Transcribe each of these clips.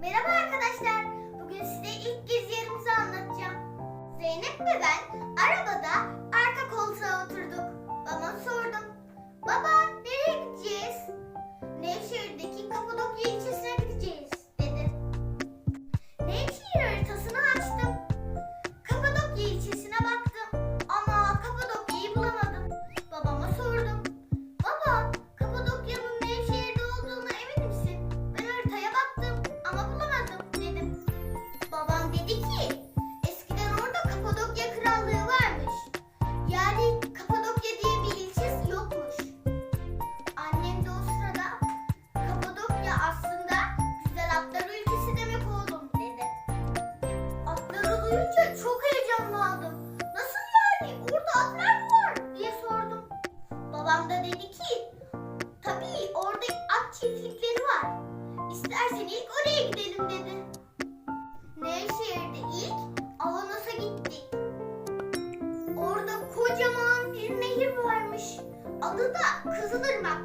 Merhaba arkadaşlar. Bugün size ilk gezi yerimizi anlatacağım. Zeynep ve ben arabada arka koltuğa oturduk. Babama sordum. Baba nereye gideceğiz? Nevşehir'deki Kapadokya ilçesine gideceğiz dedi. Nevşehir haritasını açtım. Kapadokya ilçesine baktım. Ama Kapadokya'yı bulamadım. 对可是这是什么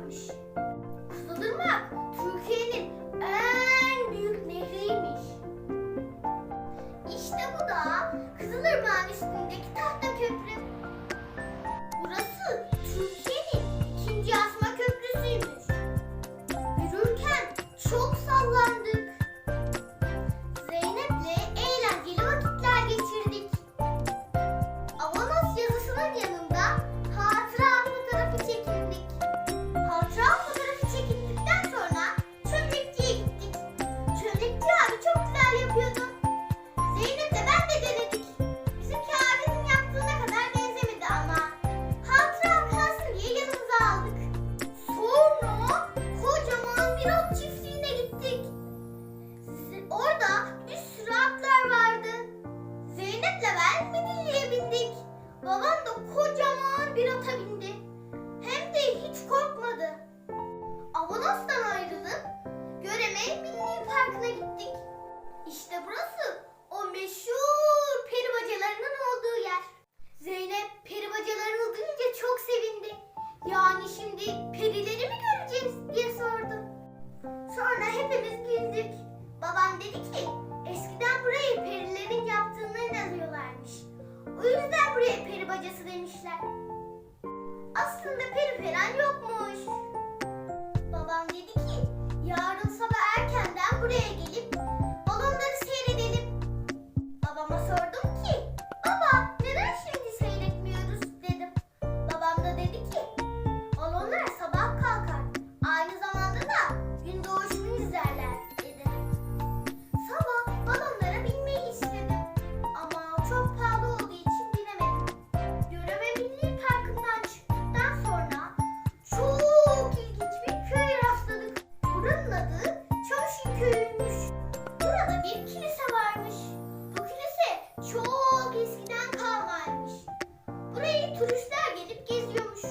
at çiftliğine gittik. Orada bir sürü atlar vardı. Zeynep'le ben midilliye bindik. Babam da kocaman bir ata bindi. Hem de hiç korkmadı. Avanos'tan ayrılıp Göreme Milli Parkı'na gittik. İşte burası o meşhur peri bacalarının olduğu yer. Zeynep peri bacalarını duyunca çok sevindi. Yani şimdi perileri mi sordu. Sonra hepimiz güldük. Babam dedi ki eskiden burayı perilerin yaptığını yazıyorlarmış. O yüzden buraya peri bacası demişler. Aslında peri falan yokmuş. Babam eskiden kalmaymış. Burayı turistler gelip geziyormuş.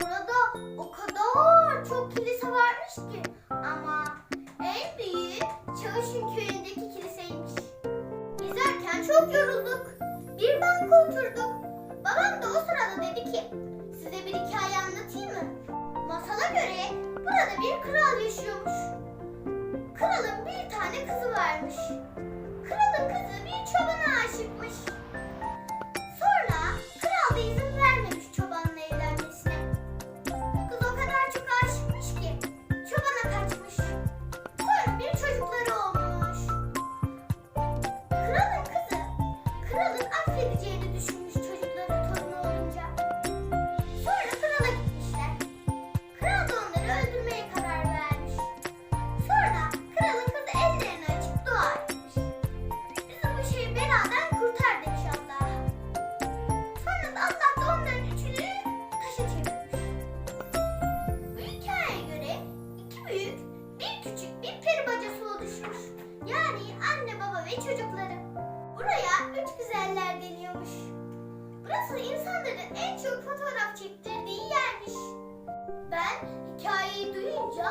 Burada o kadar çok kilise varmış ki ama en büyük Çavuşin Köyü'ndeki kiliseymiş. Gezerken çok yorulduk. Bir banka oturduk. Babam da o sırada dedi ki size bir hikaye anlatayım mı? Masala göre burada bir kral yaşıyormuş. Kralın bir tane kızı varmış. En çok fotoğraf çektirdiği yermiş. Ben hikayeyi duyunca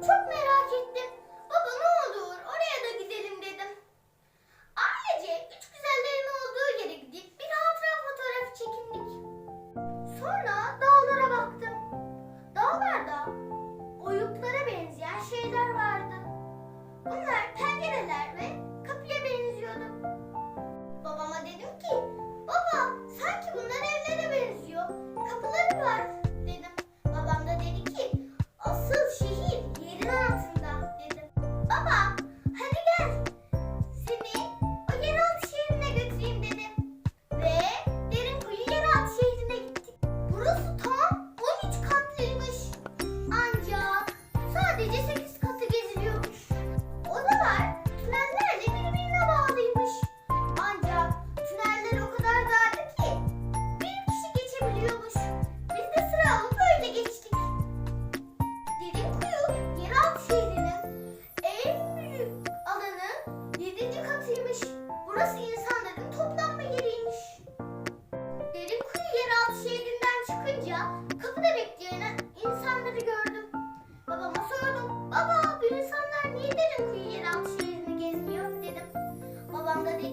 çok merak ettim. Baba ne olur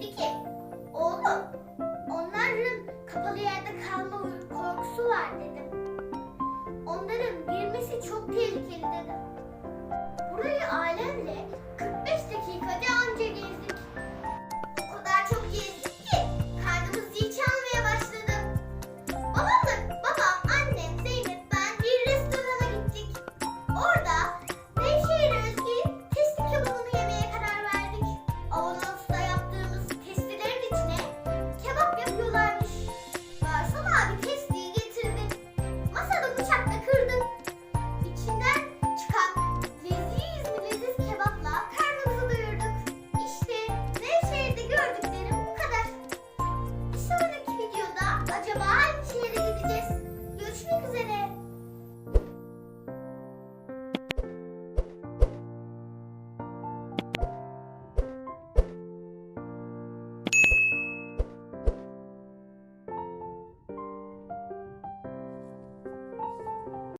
dedi ki oğlum onların kapalı yerde kalma korkusu var dedim. Onların girmesi çok tehlikeli dedim. Burayı ailemle